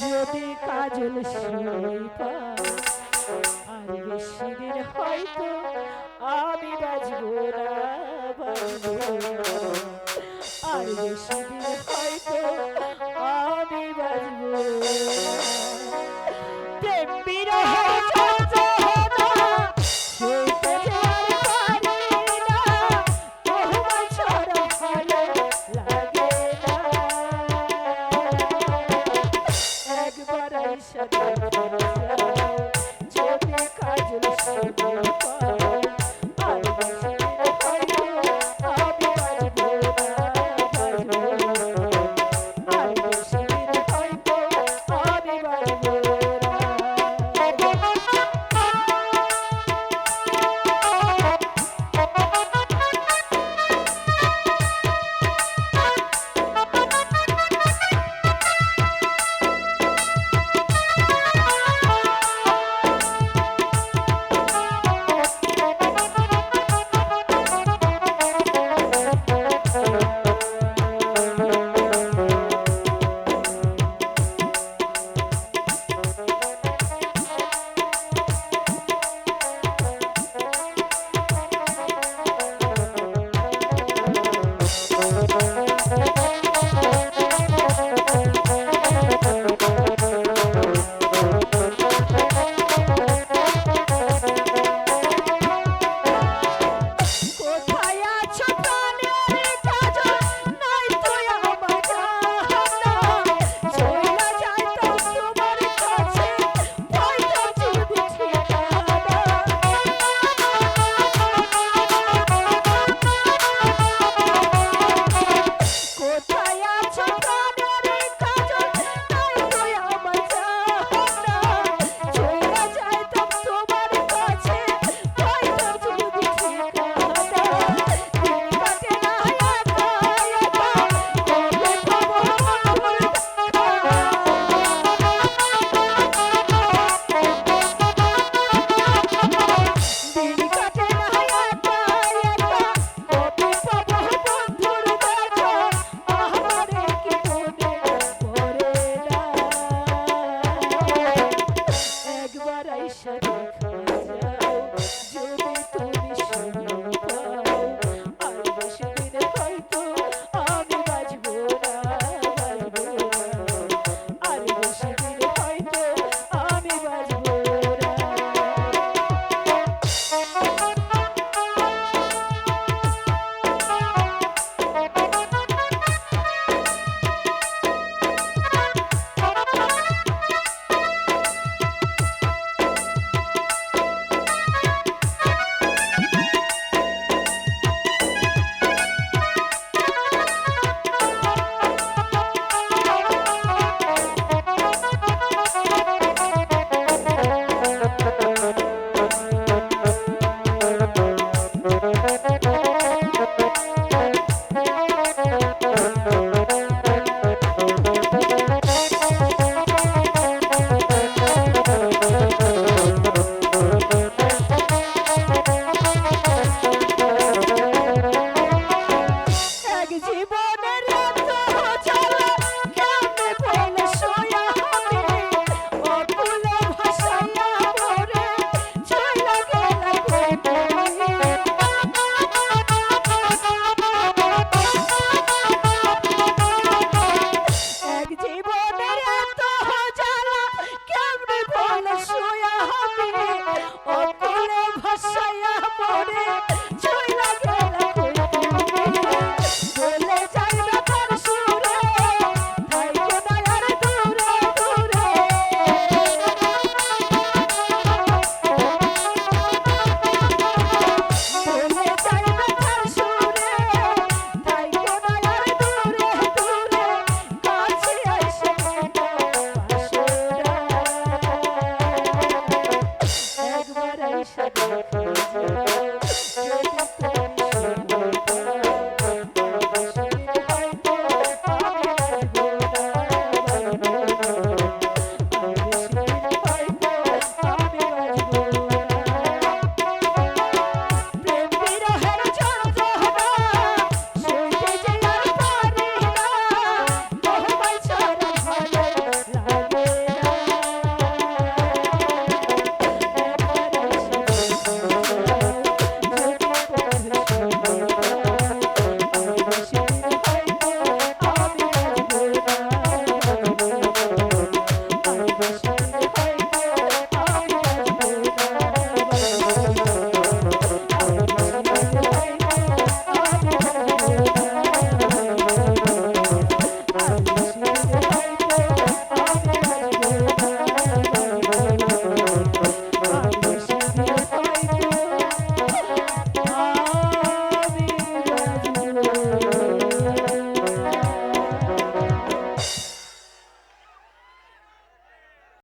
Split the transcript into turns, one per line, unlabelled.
যদি কাজল শিল্পা আর বেশি দিন হয়তো আমি বাজবো না। আর বেশি দিন হয়তো আমি বাজবো কাজল 奇
异